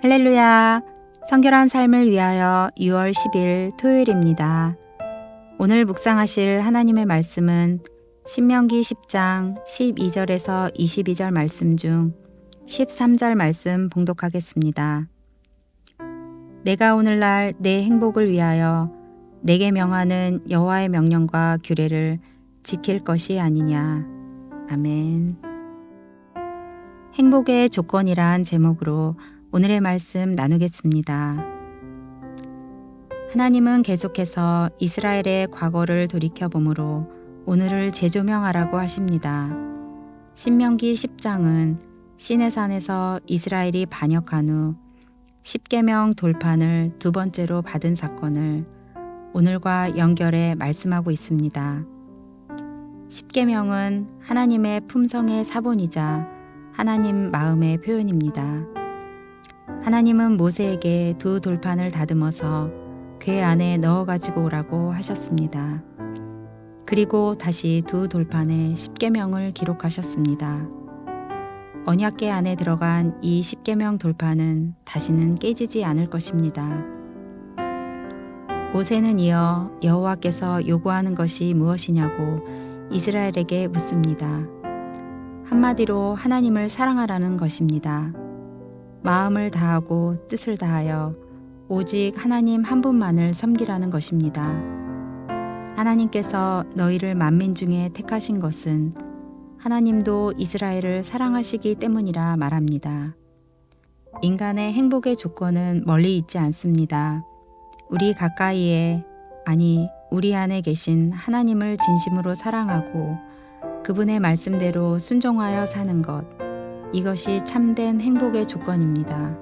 할렐루야! 성결한 삶을 위하여 6월 10일 토요일입니다. 오늘 묵상하실 하나님의 말씀은 신명기 10장 12절에서 22절 말씀 중 13절 말씀 봉독하겠습니다. 내가 오늘날 내 행복을 위하여 내게 명하는 여호와의 명령과 규례를 지킬 것이 아니냐. 아멘. 행복의 조건이란 제목으로 오늘의 말씀 나누겠습니다. 하나님은 계속해서 이스라엘의 과거를 돌이켜 보므로 오늘을 재조명하라고 하십니다. 신명기 10장은 시내산에서 이스라엘이 반역한 후 10계명 돌판을 두 번째로 받은 사건을 오늘과 연결해 말씀하고 있습니다. 10계명은 하나님의 품성의 사본이자 하나님 마음의 표현입니다. 하나님은 모세에게 두 돌판을 다듬어서 궤 안에 넣어 가지고 오라고 하셨습니다. 그리고 다시 두 돌판에 십계명을 기록하셨습니다. 언약궤 안에 들어간 이 십계명 돌판은 다시는 깨지지 않을 것입니다. 모세는 이어 여호와께서 요구하는 것이 무엇이냐고 이스라엘에게 묻습니다. 한마디로 하나님을 사랑하라는 것입니다. 마음을 다하고 뜻을 다하여 오직 하나님 한 분만을 섬기라는 것입니다. 하나님께서 너희를 만민 중에 택하신 것은 하나님도 이스라엘을 사랑하시기 때문이라 말합니다. 인간의 행복의 조건은 멀리 있지 않습니다. 우리 가까이에, 아니, 우리 안에 계신 하나님을 진심으로 사랑하고 그분의 말씀대로 순종하여 사는 것, 이것이 참된 행복의 조건입니다.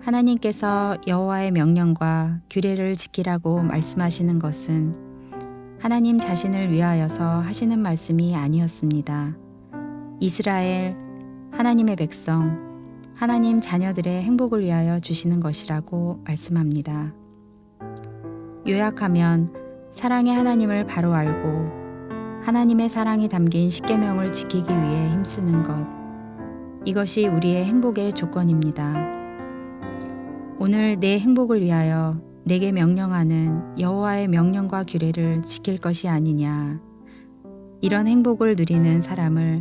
하나님께서 여호와의 명령과 규례를 지키라고 말씀하시는 것은 하나님 자신을 위하여서 하시는 말씀이 아니었습니다. 이스라엘, 하나님의 백성, 하나님 자녀들의 행복을 위하여 주시는 것이라고 말씀합니다. 요약하면 사랑의 하나님을 바로 알고 하나님의 사랑이 담긴 십계명을 지키기 위해 힘쓰는 것. 이것이 우리의 행복의 조건입니다. 오늘 내 행복을 위하여 내게 명령하는 여호와의 명령과 규례를 지킬 것이 아니냐. 이런 행복을 누리는 사람을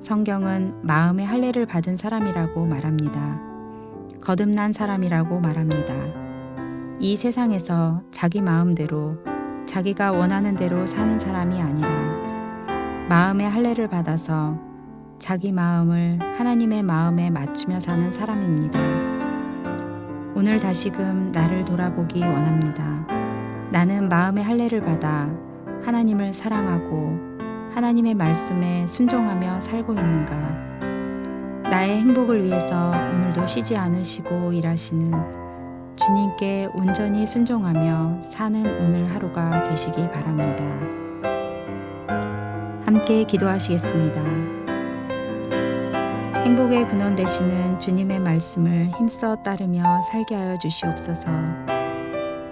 성경은 마음의 할례를 받은 사람이라고 말합니다. 거듭난 사람이라고 말합니다. 이 세상에서 자기 마음대로 자기가 원하는 대로 사는 사람이 아니라 마음의 할례를 받아서 자기 마음을 하나님의 마음에 맞추며 사는 사람입니다. 오늘 다시금 나를 돌아보기 원합니다. 나는 마음의 할례를 받아 하나님을 사랑하고 하나님의 말씀에 순종하며 살고 있는가? 나의 행복을 위해서 오늘도 쉬지 않으시고 일하시는 주님께 온전히 순종하며 사는 오늘 하루가 되시기 바랍니다. 함께 기도하시겠습니다. 행복의 근원 되시는 주님의 말씀을 힘써 따르며 살게 하여 주시옵소서.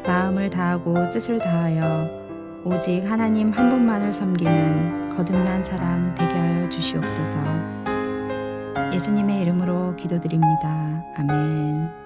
마음을 다하고 뜻을 다하여 오직 하나님 한 분만을 섬기는 거듭난 사람 되게 하여 주시옵소서. 예수님의 이름으로 기도드립니다. 아멘.